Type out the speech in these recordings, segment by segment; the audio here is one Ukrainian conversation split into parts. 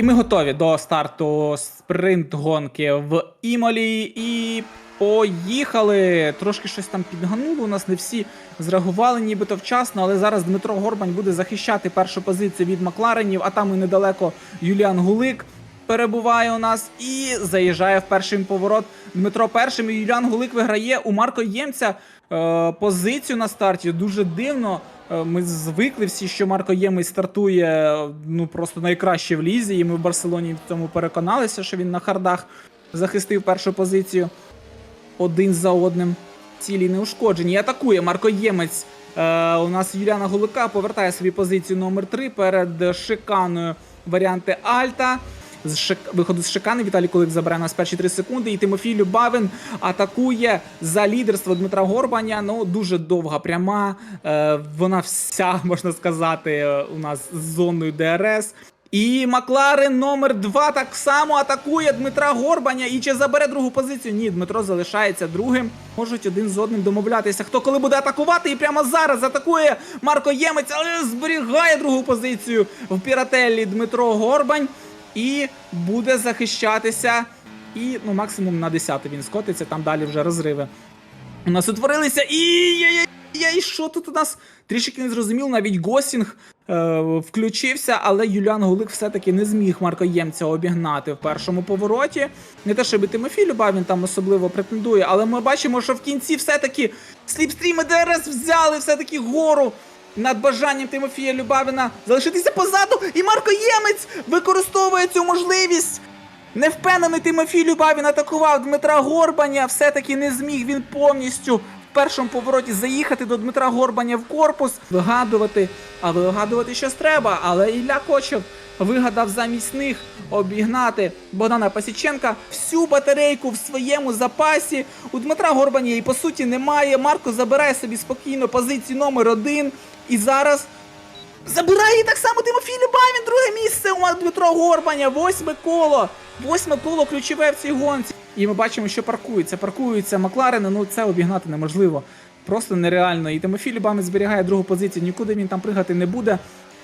І ми готові до старту спринт-гонки в Імолі. І поїхали! Трошки щось там підгануло. У нас не всі зреагували, нібито вчасно, але зараз Дмитро Горбань буде захищати першу позицію від Макларенів, а там і недалеко Юліан Гулик. Перебуває у нас і заїжджає в перший поворот Дмитро першим. І Юліан Гулик виграє у Марко Ємця е, позицію на старті. Дуже дивно. Е, Ми звикли всі, що Марко Ємець стартує ну просто найкраще в лізі, і ми в Барселоні в цьому переконалися, що він на хардах захистив першу позицію один за одним. Цілі неушкоджені. Атакує Марко Ємець. Е, у нас Юліана Гулика повертає собі позицію номер 3 перед шиканою варіанти Альта. З шик... виходу з шикани Віталій Кулик забере нас перші 3 секунди. І Тимофій Любавин атакує за лідерство Дмитра Горбаня. Ну дуже довга пряма. Е, вона вся можна сказати у нас з зоною ДРС. І Макларен номер 2 так само атакує Дмитра Горбаня. І чи забере другу позицію? Ні, Дмитро залишається другим. Можуть один з одним домовлятися. Хто коли буде атакувати? І прямо зараз атакує Марко Ємець, але зберігає другу позицію в Пірателлі Дмитро Горбань. І буде захищатися. І ну, максимум на 10 він скотиться, там далі вже розриви. У нас утворилися і. І що тут у нас трішки не зрозуміло, навіть Госінг е, включився, але Юліан Гулик все-таки не зміг Марко Ємця обігнати в першому повороті. Не те, щоб і Тимофій Любав він там особливо претендує, але ми бачимо, що в кінці все-таки сліпстріми ДРС взяли все-таки гору над бажанням Тимофія Любавіна залишитися позаду. І Марко Ємець використовує цю можливість. Невпевнений Тимофій Любавін атакував Дмитра Горбаня. Все-таки не зміг він повністю в першому повороті заїхати до Дмитра Горбаня в корпус, вигадувати, а вигадувати щось треба. Але Ілля Кочев вигадав замість них обігнати Богдана Пасіченка всю батарейку в своєму запасі. У Дмитра Горбаня її по суті немає. Марко забирає собі спокійно позицію номер один. І зараз Забирає так само Тимофій Любавін, друге місце у Дмитро Горбаня, восьме коло. Восьме коло ключове в цій гонці. І ми бачимо, що паркується. Паркуються Макларени, ну це обігнати неможливо. Просто нереально. І Тимофій Любавін зберігає другу позицію, нікуди він там пригати не буде.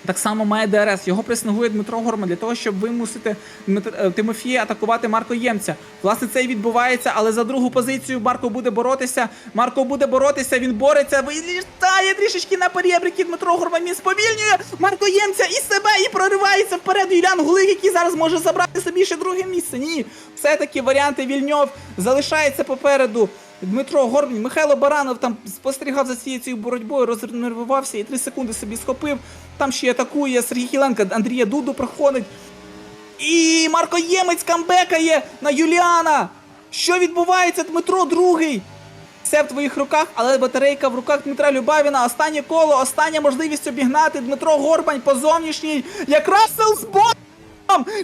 Так само має ДРС. Його пресингує Дмитро Горман для того, щоб вимусити е, Тимофія атакувати Марко Ємця. Власне, це і відбувається, але за другу позицію Марко буде боротися. Марко буде боротися, він бореться, вилітає трішечки на перебріки. Дмитро Горман він сповільнює Марко Ємця і себе, і проривається вперед. Юлян Гулик, який зараз може забрати собі ще друге місце. Ні, все-таки варіанти Вільньов залишається попереду. Дмитро Горбань, Михайло Баранов там спостерігав за цією цією боротьбою, рознервувався і 3 секунди собі схопив. Там ще атакує Сергій Хіленко, Андрія Дуду проходить. І Марко Ємець камбекає на Юліана. Що відбувається, Дмитро другий? Все в твоїх руках, але батарейка в руках Дмитра Любавіна. Останнє коло, остання можливість обігнати. Дмитро Горбань по зовнішній, як Рассел з ботом.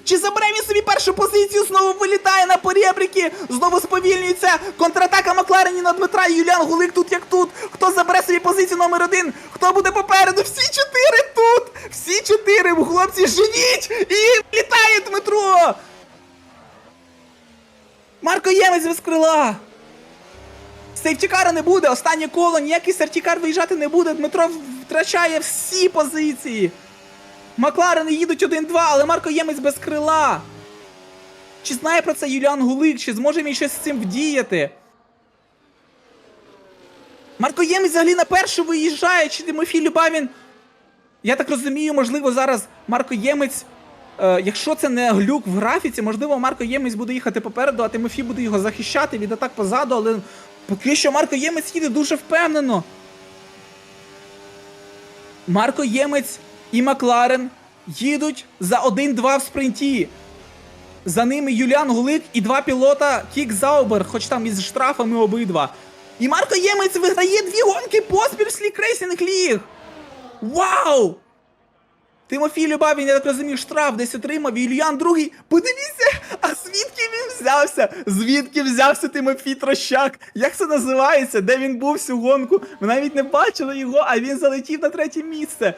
Чи забере він собі першу позицію? Знову вилітає на поребрики, знову сповільнюється. Контратака Макларені на Дмитра і Юліан Гулик тут як тут. Хто забере собі позицію номер один? Хто буде попереду? Всі чотири тут! Всі чотири! Хлопці, живіть! І літає Дмитро! Марко Ємець без крила! Сейфтікара не буде, останнє коло, ніякий сертікар виїжджати не буде. Дмитро втрачає всі позиції. Макларени їдуть 1-2, але Марко Ємець без крила. Чи знає про це Юліан Гулик? Чи зможе він щось з цим вдіяти? Марко Ємець взагалі на першу виїжджає, чи Тимофій Любавін. Я так розумію, можливо, зараз Марко Ємець. Е, якщо це не глюк в графіці, можливо, Марко Ємець буде їхати попереду, а Тимофій буде його захищати від атак позаду, але поки що Марко Ємець їде дуже впевнено. Марко Ємець і Макларен їдуть за 1-2 в спринті. За ними Юліан Гулик і два пілота Кік Заубер, хоч там із штрафами обидва. І Марко Ємець виграє дві гонки поспіль в Слік Рейсінг Ліг. Вау! Тимофій Любавін, я так розумію, штраф десь отримав. І Юліан другий. Подивіться, а звідки він взявся? Звідки взявся Тимофій Трощак? Як це називається? Де він був всю гонку? Ми навіть не бачили його, а він залетів на третє місце.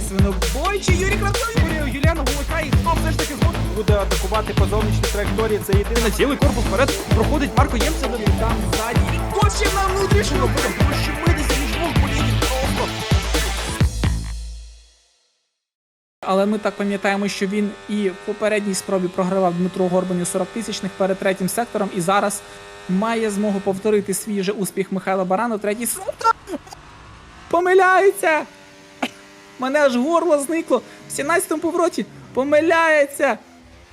Андрій Свинобой Юрій Кравцов? Юліана Гулика і хто все ж таки згодом буде атакувати по зовнішній траєкторії. Це єдине цілий корпус вперед проходить Марко Ємця. Там ззаді. Відкочив на внутрішнього. Що ми десь між двох болів. але ми так пам'ятаємо, що він і в попередній спробі програвав Дмитру Горбаню 40 тисячних перед третім сектором, і зараз має змогу повторити свій же успіх Михайла Баранов. Третій сектор. Помиляється! Мене аж горло зникло в 17-му повороті. Помиляється!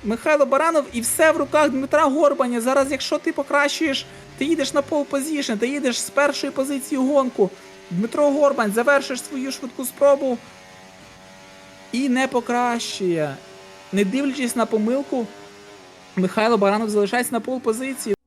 Михайло Баранов і все в руках Дмитра Горбаня. Зараз, якщо ти покращуєш, ти їдеш на пол позішн, ти їдеш з першої позиції гонку. Дмитро Горбань завершиш свою швидку спробу і не покращує. Не дивлячись на помилку, Михайло Баранов залишається на пол позиції.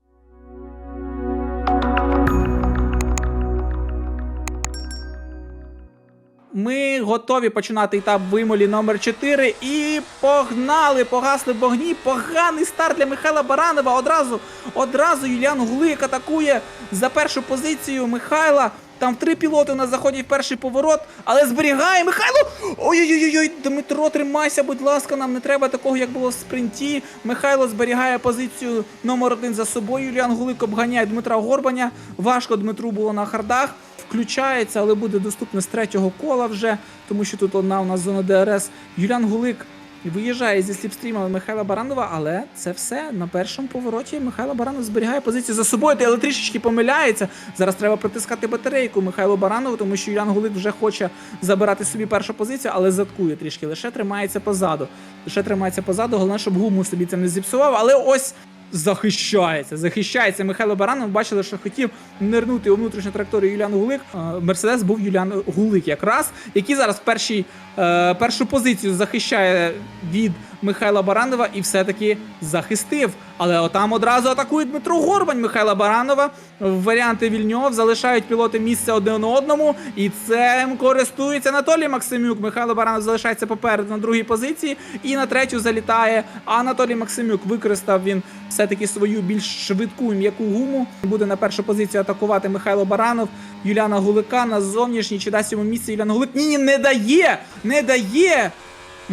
Ми готові починати етап вимолі номер 4 і погнали, погасли вогні. Поганий старт для Михайла Баранова. Одразу, одразу Юліан Гулик атакує за першу позицію Михайла. Там три пілоти у нас заходять в перший поворот, але зберігає Михайло. Ой-ой-ой, Дмитро, тримайся, будь ласка, нам не треба такого, як було в спринті. Михайло зберігає позицію номер один за собою. Юліан Гулик обганяє Дмитра Горбаня. Важко Дмитру було на хардах. Включається, але буде доступне з третього кола вже, тому що тут одна у нас зона ДРС. Юліан Гулик виїжджає зі сліпстрімами Михайла Баранова, але це все на першому повороті. Михайло Баранов зберігає позицію за собою, але трішечки помиляється. Зараз треба притискати батарейку Михайлу Баранову, тому що Юліан Гулик вже хоче забирати собі першу позицію, але заткує трішки. Лише тримається позаду. Лише тримається позаду. Головне, щоб гуму собі це не зіпсував. Але ось захищається, захищається Михайло Баранов. Бачили, що хотів нирнути у внутрішню траєкторію Юліан Гулик. Е, Мерседес був Юліан Гулик якраз, який зараз перший, е, першу позицію захищає від Михайла Баранова і все-таки захистив. Але отам одразу атакує Дмитро Горбань Михайла Баранова. Варіанти Вільньов залишають пілоти місце один одному, і цим користується Анатолій Максимюк. Михайло Баранов залишається попереду на другій позиції, і на третю залітає Анатолій Максимюк. Використав він все-таки свою більш швидку і м'яку гуму. Буде на першу позицію атакувати Михайло Баранов, Юліана Гулика на зовнішній. Чи дасть йому місце Юліан Гулик? Ні, ні, не дає! Не дає!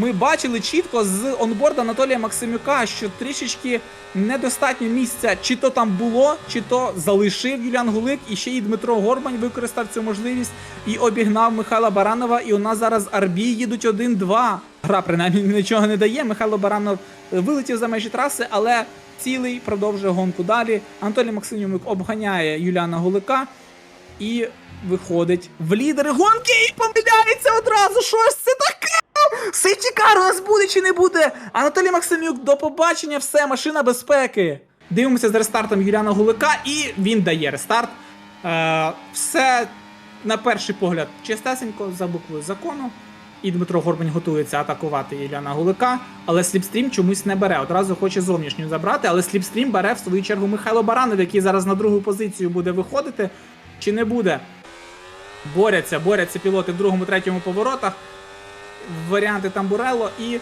Ми бачили чітко з онборда Анатолія Максимюка, що трішечки недостатньо місця, чи то там було, чи то залишив Юліан Гулик, і ще й Дмитро Горбань використав цю можливість і обігнав Михайла Баранова. І у нас зараз Арбі їдуть 1-2. Гра принаймні нічого не дає. Михайло Баранов вилетів за межі траси, але цілий продовжує гонку далі. Анатолій Максимюк обганяє Юліана Гулика і виходить в лідери гонки і помиляється одразу. Що ж це таке? Сейфтікар у нас буде чи не буде? Анатолій Максимюк, до побачення, все, машина безпеки. Дивимося з рестартом Юліана Гулика, і він дає рестарт. Е, все на перший погляд чистесенько за буквою закону. І Дмитро Горбань готується атакувати Юліана Гулика, але Сліпстрім чомусь не бере. Одразу хоче зовнішню забрати, але Сліпстрім бере в свою чергу Михайло Баранов, який зараз на другу позицію буде виходити. Чи не буде? Борються, борються пілоти в другому, третьому поворотах. Варіанти Тамбурелло і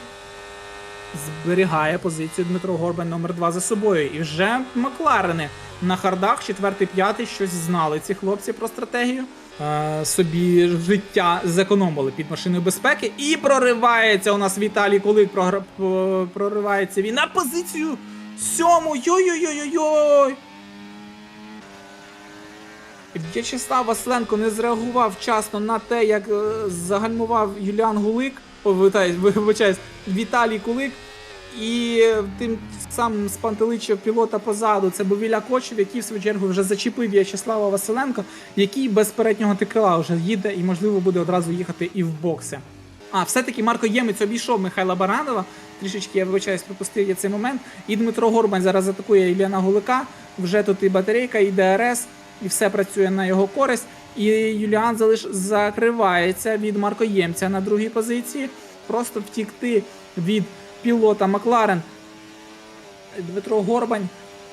зберігає позицію Дмитро Горбань номер 2 за собою. І вже Макларени на хардах, четвертий, п'ятий, щось знали ці хлопці про стратегію. Е, собі життя зекономили під машиною безпеки. І проривається у нас Віталій Кулик. Проривається він на позицію сьому. Йой-йой-йой-йой! В'ячеслав Василенко не зреагував вчасно на те, як е, загальмував Юліан Гулик, о, вибачаюсь, Віталій Кулик, і е, тим самим спантеличив пілота позаду. Це був Віля Кочев, який в свою чергу вже зачепив В'ячеслава Василенко, який без переднього тикла вже їде і, можливо, буде одразу їхати і в бокси. А, все-таки Марко Ємець обійшов Михайла Баранова. Трішечки я вибачаюсь, пропустив я цей момент. І Дмитро Горбань зараз атакує Ілляна Гулика. Вже тут і батарейка, і ДРС, і все працює на його користь. І Юліан залиш закривається від маркоємця на другій позиції. Просто втікти від пілота Макларен. Дмитро Горбань.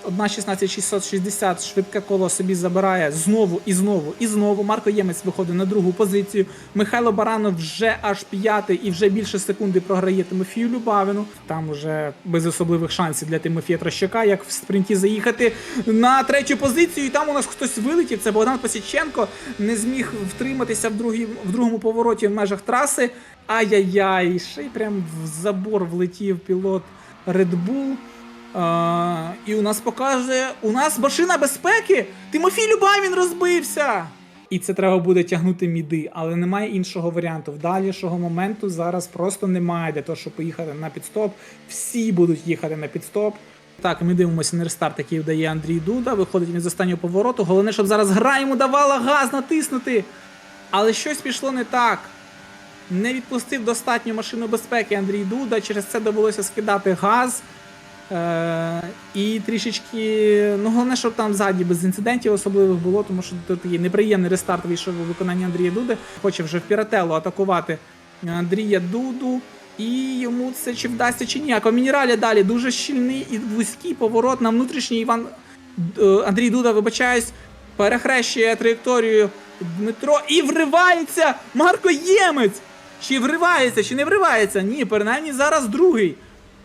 1.16.660 швидке коло собі забирає знову і знову і знову. Марко Ємець виходить на другу позицію. Михайло Баранов вже аж п'ятий і вже більше секунди програє Тимофію Любавину. Там уже без особливих шансів для Тимофія Трощака, як в спринті заїхати на третю позицію. І там у нас хтось вилетів. Це Богдан Посіченко. Не зміг втриматися в, другій, в другому повороті в межах траси. Ай-яй-яй, ще й прям в забор влетів пілот Red Bull. А, і у нас показує. У нас машина безпеки! Тимофій Любавін розбився! І це треба буде тягнути міди, але немає іншого варіанту. В дальшого моменту зараз просто немає для того, щоб поїхати на підстоп. Всі будуть їхати на підстоп. Так, ми дивимося на рестарт, який вдає Андрій Дуда. Виходить він з останнього повороту. Головне, щоб зараз гра йому давала газ натиснути. Але щось пішло не так. Не відпустив достатньо машину безпеки Андрій Дуда. Через це довелося скидати газ. Е, і трішечки, ну головне, щоб там ззаді без інцидентів особливих було, тому що тут такий неприємний рестарт вийшов у виконанні Андрія Дуди. Хоче вже в Пірателло атакувати Андрія Дуду. І йому це чи вдасться, чи ні. А Мінералі далі дуже щільний і вузький поворот на внутрішній Іван е, Андрій Дуда, вибачаюсь, перехрещує траєкторію Дмитро і вривається Марко Ємець! Чи вривається, чи не вривається? Ні, принаймні зараз другий.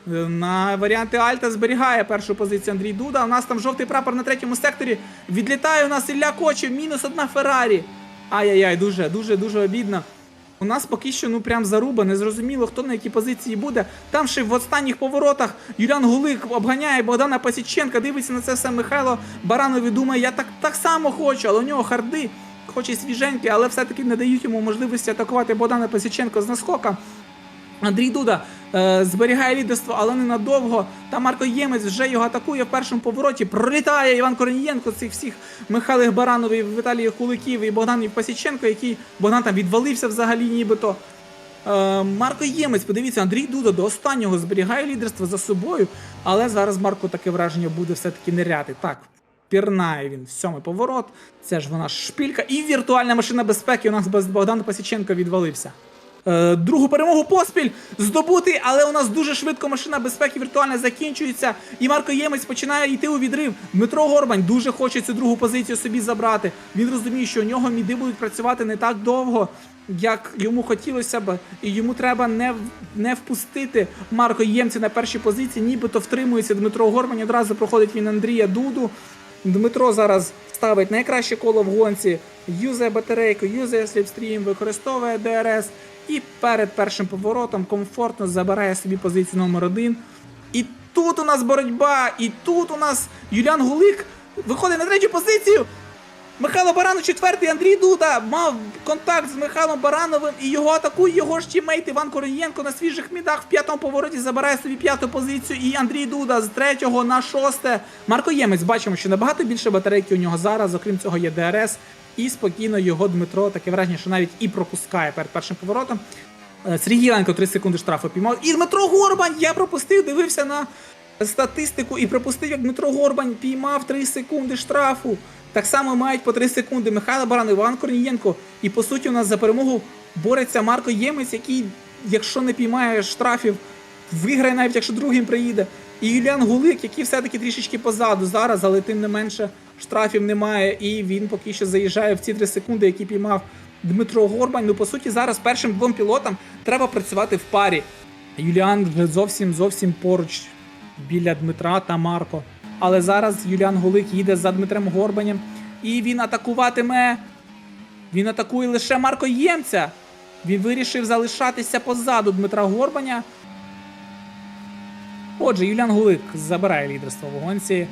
На варіанти Альта зберігає першу позицію Андрій Дуда. У нас там жовтий прапор на третьому секторі. Відлітає у нас Ілля Кочев, мінус одна Феррарі. Ай-яй-яй, дуже, дуже, дуже обідно. У нас поки що ну прям заруба, не зрозуміло, хто на якій позиції буде. Там ще в останніх поворотах Юліан Гулик обганяє Богдана Пасіченка, дивиться на це все Михайло Баранов і думає, я так, так само хочу, але у нього харди, хоче свіженькі, але все-таки не дають йому можливості атакувати Богдана Пасіченка з наскока. Андрій Дуда е, зберігає лідерство, але ненадовго. Та Марко Ємець вже його атакує в першому повороті. Пролітає Іван Корнієнко, цих всіх Михайлих Баранових, Віталій Куликів і Богдан Пасіченко, який Богдан там відвалився взагалі нібито. Е, Марко Ємець, подивіться, Андрій Дуда до останнього зберігає лідерство за собою, але зараз Марко таке враження буде все-таки неряти. Так, пірнає він в сьомий поворот. Це ж вона шпілька. І віртуальна машина безпеки у нас без Богдана Пасіченко відвалився. Е, другу перемогу поспіль здобути, але у нас дуже швидко машина безпеки віртуальна закінчується. І Марко Ємець починає йти у відрив. Дмитро Горбань дуже хоче цю другу позицію собі забрати. Він розуміє, що у нього міди будуть працювати не так довго, як йому хотілося б, і йому треба не, не впустити Марко Ємця на першій позиції, нібито втримується Дмитро Горбань. Одразу проходить він Андрія Дуду. Дмитро зараз ставить найкраще коло в гонці, юзає батарейку, юзає сліпстрім, використовує ДРС і перед першим поворотом комфортно забирає собі позицію номер один. І тут у нас боротьба, і тут у нас Юліан Гулик виходить на третю позицію. Михайло Баранов четвертий, Андрій Дуда мав контакт з Михайлом Барановим і його атакує його ж тімейт Іван Корнієнко на свіжих мідах в п'ятому повороті забирає собі п'яту позицію. І Андрій Дуда з третього на шосте. Марко Ємець бачимо, що набагато більше батарейки у нього зараз. Окрім цього, є ДРС. І спокійно його Дмитро таке враження, що навіть і пропускає перед першим поворотом. Е, Сергій Єленко 3 секунди штрафу піймав. І Дмитро Горбань! Я пропустив, дивився на статистику і пропустив, як Дмитро Горбань піймав 3 секунди штрафу. Так само мають по 3 секунди Михайло Баран, Іван Корнієнко. І по суті, у нас за перемогу бореться Марко Ємець, який, якщо не піймає штрафів, виграє навіть якщо другим приїде. І Юліан Гулик, який все-таки трішечки позаду зараз, але тим не менше штрафів немає. І він поки що заїжджає в ці 3 секунди, які піймав Дмитро Горбань. Ну, по суті, зараз першим двом пілотам треба працювати в парі. Юліан вже зовсім зовсім поруч біля Дмитра та Марко. Але зараз Юліан Гулик їде за Дмитром Горбанем, і він атакуватиме. Він атакує лише Марко Ємця. Він вирішив залишатися позаду Дмитра Горбаня. Отже, Юліан Гулик забирає лідерство в гонці.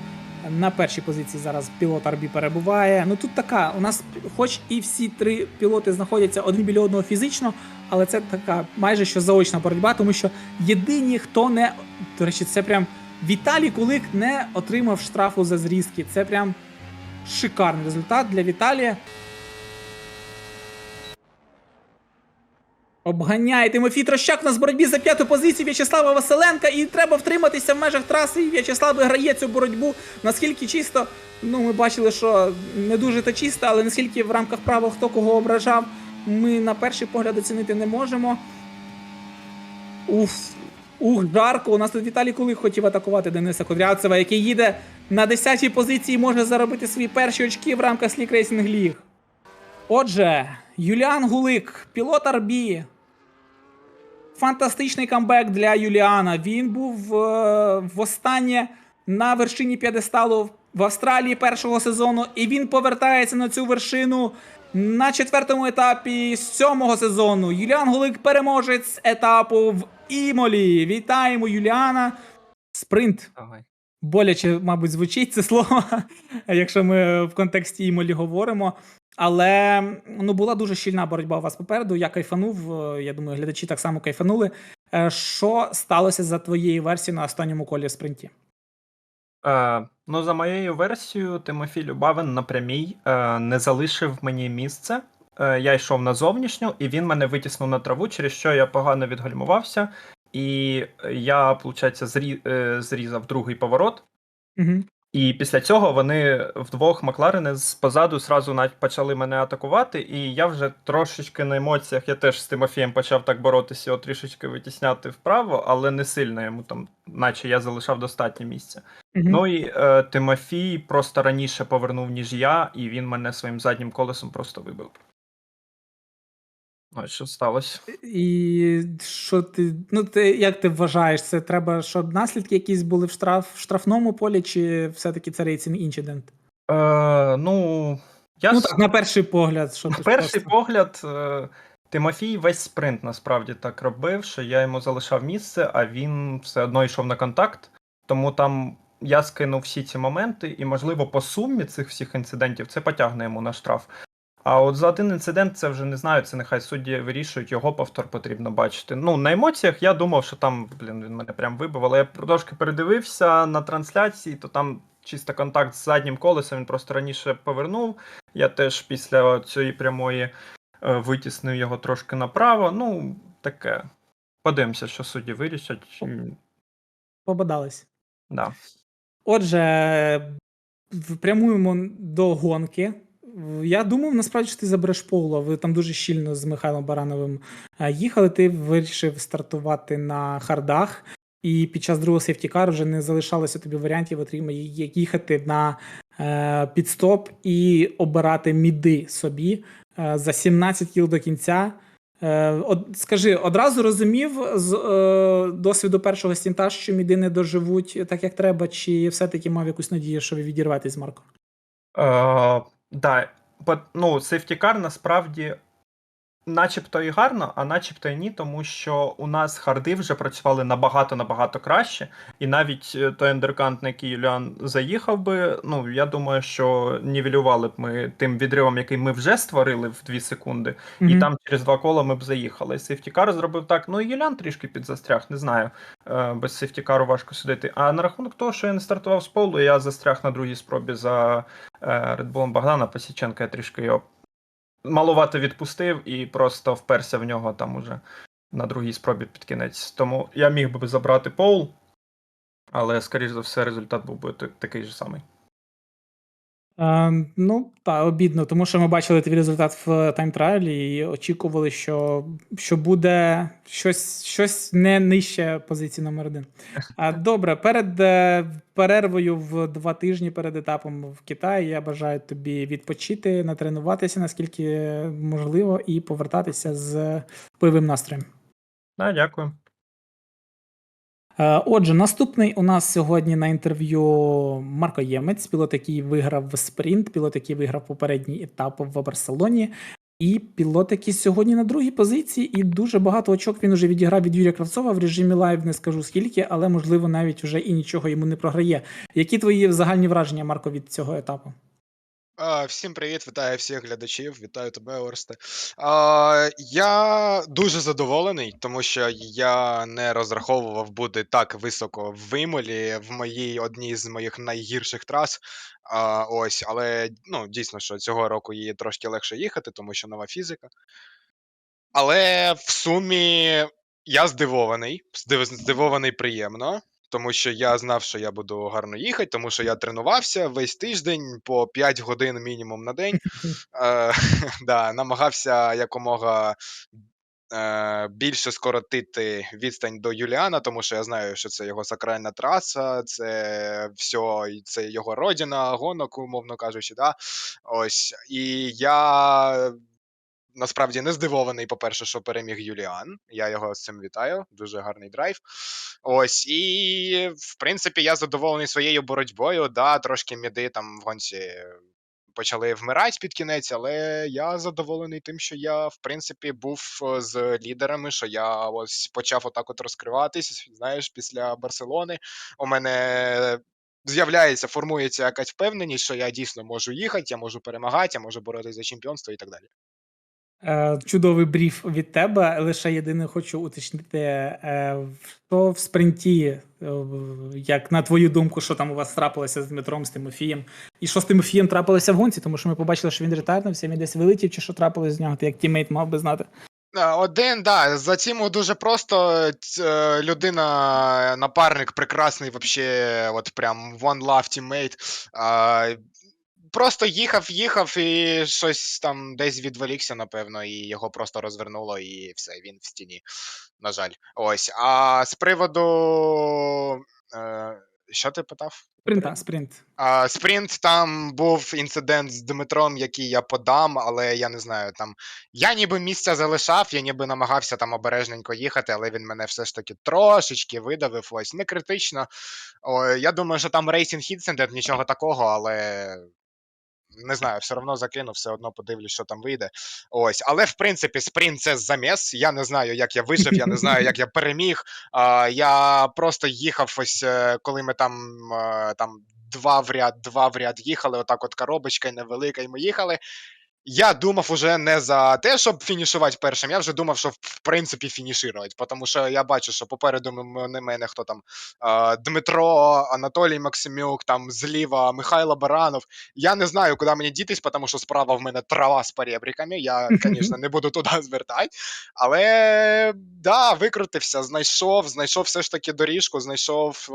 На першій позиції зараз пілот Арбі перебуває. Ну тут така, у нас, хоч і всі три пілоти знаходяться один біля одного фізично, але це така майже що заочна боротьба, тому що єдині, хто не. До речі, це прям Віталій Кулик не отримав штрафу за зрізки. Це прям шикарний результат для Віталія. Обганяє Тимофій Трощак в боротьбі за п'яту позицію В'ячеслава Василенка, і треба втриматися в межах траси. І В'ячеслав виграє цю боротьбу. Наскільки чисто, ну ми бачили, що не дуже то чисто, але наскільки в рамках правил хто кого ображав, ми на перший погляд оцінити не можемо. Уф, ух, жарко. У нас тут Віталій Кулик хотів атакувати Дениса Кудрявцева, який їде на 10-й позиції і може заробити свої перші очки в рамках Слік Рейсінг Ліг. Отже, Юліан Гулик, пілот Арбі. Фантастичний камбек для Юліана. Він був е, востаннє на вершині п'єдесталу в Австралії першого сезону, і він повертається на цю вершину на четвертому етапі сьомого сезону. Юліан Голик переможець етапу в Імолі. Вітаємо Юліана. Спринт Давай. Боляче, мабуть, звучить це слово, якщо ми в контексті імолі говоримо. Але ну, була дуже щільна боротьба у вас попереду. Я кайфанув. е, Я думаю, глядачі так само кайфанули. Е, Що сталося за твоєю версією на останньому колі в спринті? Е, ну, за моєю версією, Тимофій Любавин на прямій е, не залишив мені місце. Е, я йшов на зовнішню, і він мене витіснув на траву, через що я погано відгальмувався. І я, виходить, зрі, е, зрізав другий поворот. Угу. І після цього вони вдвох Макларени з позаду зразу почали мене атакувати, і я вже трошечки на емоціях, я теж з Тимофієм почав так боротися, його трішечки витісняти вправо, але не сильно йому там, наче я залишав достатнє місця. Ну і е, Тимофій просто раніше повернув, ніж я, і він мене своїм заднім колесом просто вибив. Ось що сталося. І що ти. Ну, ти як ти вважаєш, це треба, щоб наслідки якісь були в штраф в штрафному полі, чи все-таки це рейсинг інцидент? Е, ну, я Ну так, на перший погляд, що На ти перший просто- погляд, е, Тимофій весь спринт насправді так робив, що я йому залишав місце, а він все одно йшов на контакт. Тому там я скинув всі ці моменти, і, можливо, по сумі цих всіх інцидентів це потягне йому на штраф. А от за один інцидент це вже не знаю, це нехай судді вирішують, його повтор потрібно бачити. Ну, на емоціях я думав, що там, блін, він мене прям вибив, але я трошки передивився на трансляції, то там чисто контакт з заднім колесом, він просто раніше повернув. Я теж після цієї прямої е, витіснив його трошки направо. Ну, таке. Подивимося, що судді вирішать. Побадались. Да. Отже, прямуємо до гонки. Я думав, насправді, що ти забереш поло. Ви там дуже щільно з Михайлом Барановим е, їхали. Ти вирішив стартувати на хардах, і під час другого сейфтікару вже не залишалося тобі варіантів отримати їхати на е, підстоп і обирати міди собі е, за 17 кіл до кінця. От, скажи, одразу розумів з е, досвіду першого стінта, що міди не доживуть так, як треба, чи все-таки мав якусь надію, що ви відірветесь з Марко? Да. Бо, ну, сейфтікар насправді начебто і гарно, а начебто і ні, тому що у нас харди вже працювали набагато-набагато краще. І навіть е, той ендеркант, на який Юліан заїхав би, ну, я думаю, що нівелювали б ми тим відривом, який ми вже створили в 2 секунди. І там через два кола ми б заїхали. Сейфтікар зробив так. Ну і Юлян трішки підзастряг, не знаю. Е, Без сейфтікару важко судити. А на рахунок того, що я не стартував з полу, я застряг на другій спробі за Редбулом Богдана Пасіченка. Я трішки його малувато відпустив і просто вперся в нього там уже на другій спробі під кінець. Тому я міг би забрати пол, але, скоріш за все, результат був би такий же самий. Е, ну, так, обідно, тому що ми бачили твій результат в тайм-трайлі і очікували, що, що буде щось, щось не нижче позиції номер один. А, добре, перед е, перервою в два тижні перед етапом в Китаї я бажаю тобі відпочити, натренуватися наскільки можливо, і повертатися з бойовим настроєм. Да, дякую. Е, Отже, наступний у нас сьогодні на інтерв'ю Марко Ємець, пілот, який виграв спринт, пілот, який виграв попередній етап в Барселоні. І пілот, який сьогодні на другій позиції, і дуже багато очок він уже відіграв від Юрія Кравцова в режимі лайв, не скажу скільки, але можливо навіть вже і нічого йому не програє. Які твої загальні враження, Марко, від цього етапу? Всім привіт, вітаю всіх глядачів, вітаю тебе, Орсте. Я дуже задоволений, тому що я не розраховував бути так високо в вимолі в моїй одній з моїх найгірших трас. А, ось, але ну, дійсно, що цього року її трошки легше їхати, тому що нова фізика. Але в сумі я здивований, здивований приємно. Тому що я знав, що я буду гарно їхати, тому що я тренувався весь тиждень по 5 годин мінімум на день. Е, да, намагався якомога е, більше скоротити відстань до Юліана, тому що я знаю, що це його сакральна траса, це все, це його родина, гонок, умовно кажучи. Да? Ось. І я насправді не здивований, по-перше, що переміг Юліан. Я його з цим вітаю. Дуже гарний драйв. Ось, і в принципі, я задоволений своєю боротьбою. Да, трошки міди там в гонці почали вмирати під кінець, але я задоволений тим, що я, в принципі, був е, з лідерами, що я ось почав отак от розкриватись. Знаєш, після Барселони у мене з'являється, формується якась впевненість, що я дійсно можу їхати, я можу перемагати, я можу боротися за чемпіонство і так далі. Е, Чудовий бріф від тебе. Лише єдине хочу уточнити, е, що в спринті, е, як на твою думку, що там у вас трапилося з Дмитром, з Тимофієм, і що з Тимофієм трапилося в гонці, тому що ми побачили, що він ретарнився, він десь вилетів, чи що трапилось з нього, ти як тімейт мав би знати. Е, Один, да, за цим дуже просто е, людина, напарник прекрасний, вообще, от прям one love teammate. Просто їхав, їхав і щось там десь відволікся, напевно, і його просто розвернуло, і все, він в стіні. На жаль. Ось. А з приводу. Е, що ти питав? Спринта, спринт. А, спринт там був інцидент з Дмитром, який я подам, але я не знаю, там я ніби місця залишав, я ніби намагався там обережненько їхати, але він мене все ж таки трошечки видавив. Ось не критично. О, я думаю, що там рейсінг інцидент, нічого такого, але. Не знаю, все одно закину, все одно подивлюсь, що там вийде. Ось, але в принципі, спринт це заміс. Я не знаю, як я вижив, я не знаю, як я переміг. А, я просто їхав ось, е, коли ми там, е, там два в ряд, два в ряд їхали, отак от коробочка невелика, і ми їхали. Я думав уже не за те, щоб фінішувати першим, я вже думав, що в- принципі фінішувати, тому що я бачу, що попереду м- не мене хто там Дмитро, Анатолій Максимюк, там зліва Михайло Баранов. Я не знаю, куди мені дітись, тому що справа в мене трава з перебріками. Я, звісно, не буду туди звертати. Але да, викрутився, знайшов, знайшов все ж таки доріжку, знайшов е,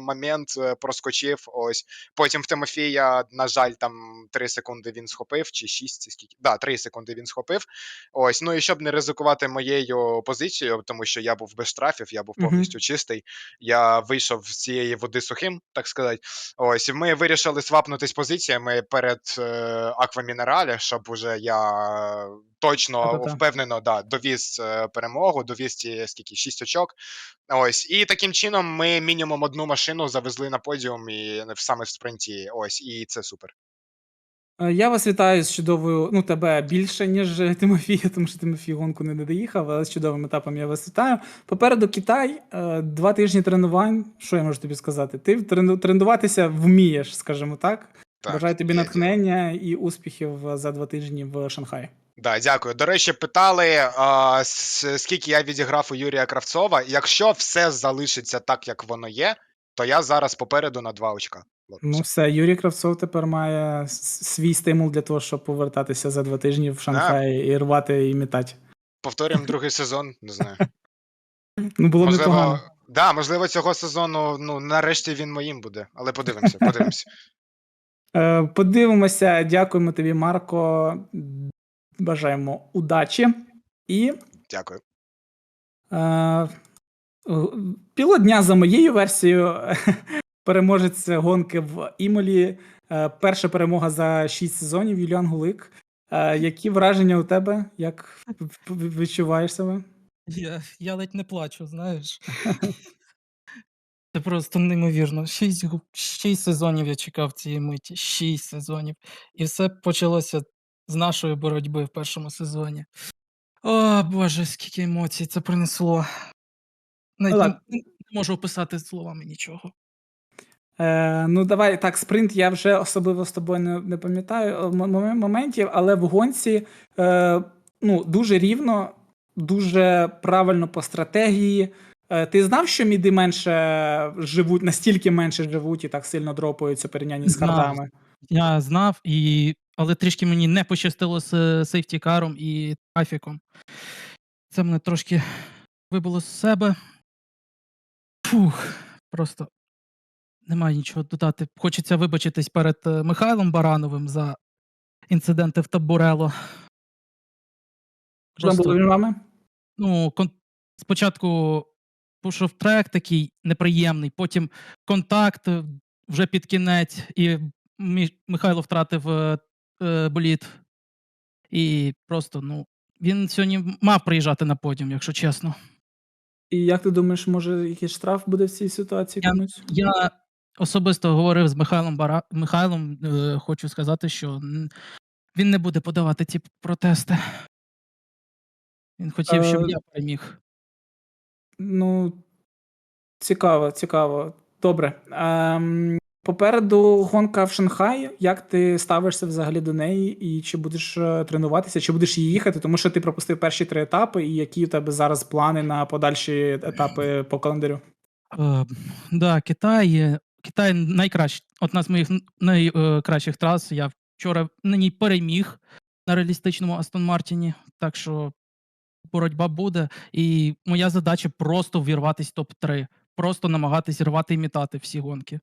момент, е, проскочив. Ось потім в Тимофія, на жаль, там 3 секунди він схопив, чи 6, скільки. Да, 3 секунди він схопив. Ось, ну і щоб не ризикувати моєю позицією, тому що я був без штрафів, я був повністю чистий. Я вийшов з цієї води сухим, так сказати. Ось, і ми вирішили свапнутись позиціями перед е, Аквамінералі, щоб уже я точно впевнено да, довіз е, перемогу, довіз ті скільки 6 очок. Ось, і таким чином ми мінімум одну машину завезли на подіум і саме в спринті. Ось, і це супер. Е, Я вас вітаю з чудовою, ну тебе більше, ніж е, Тимофія, тому що Тимофій гонку не доїхав, але з чудовим етапом я вас вітаю. Попереду Китай, е, два тижні тренувань. Що я можу тобі сказати? Ти трену- тренуватися вмієш, скажімо так. Так, Бажаю тобі є діло. натхнення і успіхів е, за два тижні в Шанхаї. Да, дякую. До речі, питали, а, с- скільки я відіграв у Юрія Кравцова. Якщо все залишиться так, як воно є, то я зараз попереду на два очка. Ну все. Юрій Кравцов тепер має с- свій стимул для того, щоб повертатися за два тижні в Шанхай і рвати і мітати. Повторюємо другий сезон, не знаю. Ну було б Можливо, непогано. да, можливо, цього сезону, ну, нарешті він моїм буде. Але подивимося, подивимося. Е, Подивимося. Дякуємо тобі, Марко. Бажаємо удачі. І Дякую. е, е, пілот дня за моєю версією. Переможець гонки в Імолі. Е, Перша перемога за 6 сезонів. Юліан Гулик. Е, Які враження у тебе? Як відчуваєш себе? Я, я ледь не плачу, знаєш. Це просто неймовірно. Шість, шість сезонів я чекав цієї миті. Шість сезонів. І все почалося з нашої боротьби в першому сезоні. О, Боже, скільки емоцій це принесло. Навіть не, не можу описати словами нічого. Е, ну, давай так, спринт я вже особливо з тобою не, не пам'ятаю е, моментів, але в гонці е, ну, дуже рівно, дуже правильно по стратегії. Е, ти знав, що міди менше живуть, настільки менше живуть і так сильно дропаються порівнянні з хардами? Я знав, і... але трішки мені не пощастило з сейфтікаром і трафіком. Це мене трошки вибило з себе. Фух, просто немає нічого додати. Хочеться вибачитись перед е, Михайлом Барановим за інциденти в Табурело. Що там було між вами? ну, кон... спочатку пішов трек такий неприємний, потім контакт е, вже під кінець, і Мі- Михайло втратив е, е, боліт. І просто, ну, він сьогодні мав приїжджати на подіум, якщо чесно. І як ти думаєш, може якийсь штраф буде в цій ситуації Я- комусь? Я особисто говорив з Михайлом Бара... Михайлом, е, хочу сказати, що він не буде подавати ці протести. Він хотів, щоб Е, я переміг. Ну, цікаво, цікаво. Добре. Ем, Попереду гонка в Шанхаї. Як ти ставишся взагалі до неї, і чи будеш е, тренуватися, чи будеш її їхати? Тому що ти пропустив перші три етапи, і які у тебе зараз плани на подальші етапи по календарю? Е, да, Китай. Е, Китай найкращий, одна з моїх найкращих трас. Я вчора на ній переміг на реалістичному Астон Мартіні, так що боротьба буде. І моя задача просто вірватися топ-3, просто намагатись рвати і мітати всі гонки.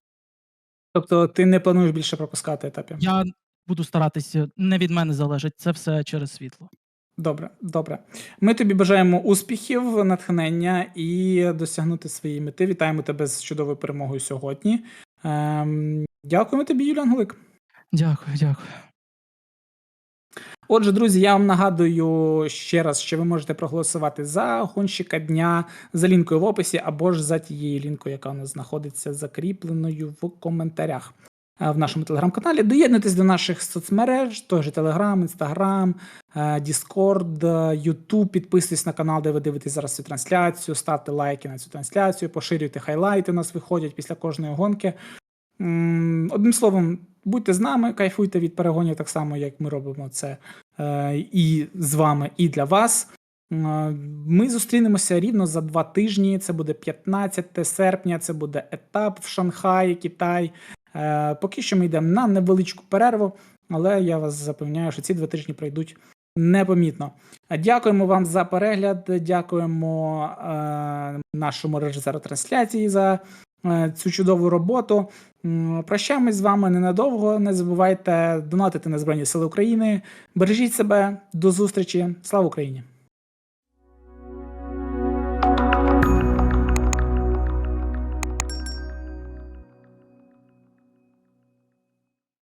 Тобто ти не плануєш більше пропускати етапів? Я буду старатися, не від мене залежить, це все через світло. Добре, добре. Ми тобі бажаємо успіхів, натхнення і досягнути своєї мети. Вітаємо тебе з чудовою перемогою сьогодні. Ем, дякуємо тобі, Юліан Гулик. Дякую, дякую. Отже, друзі, я вам нагадую ще раз, що ви можете проголосувати за гонщика дня за лінкою в описі або ж за тією лінкою, яка у нас знаходиться закріпленою в коментарях в нашому телеграм-каналі. Доєднуйтесь до наших соцмереж, той же Телеграм, Інстаграм, Діскорд, Ютуб. Підписуйтесь на канал, де ви дивитесь зараз цю трансляцію, ставте лайки на цю трансляцію, поширюйте хайлайти. У нас виходять після кожної гонки. Одним словом, будьте з нами, кайфуйте від перегонів так само, як ми робимо це е, і з вами, і для вас. Ми зустрінемося рівно за два тижні. Це буде 15 серпня, це буде етап в Шанхаї, Китай. Е, Поки що ми йдемо на невеличку перерву, але я вас запевняю, що ці два тижні пройдуть непомітно. Дякуємо вам за перегляд. Дякуємо е, нашому режисеру трансляції за е, цю чудову роботу. Прощаємось з вами ненадовго. Не забувайте донатити на Збройні Сили України. Бережіть себе, до зустрічі. Слава Україні!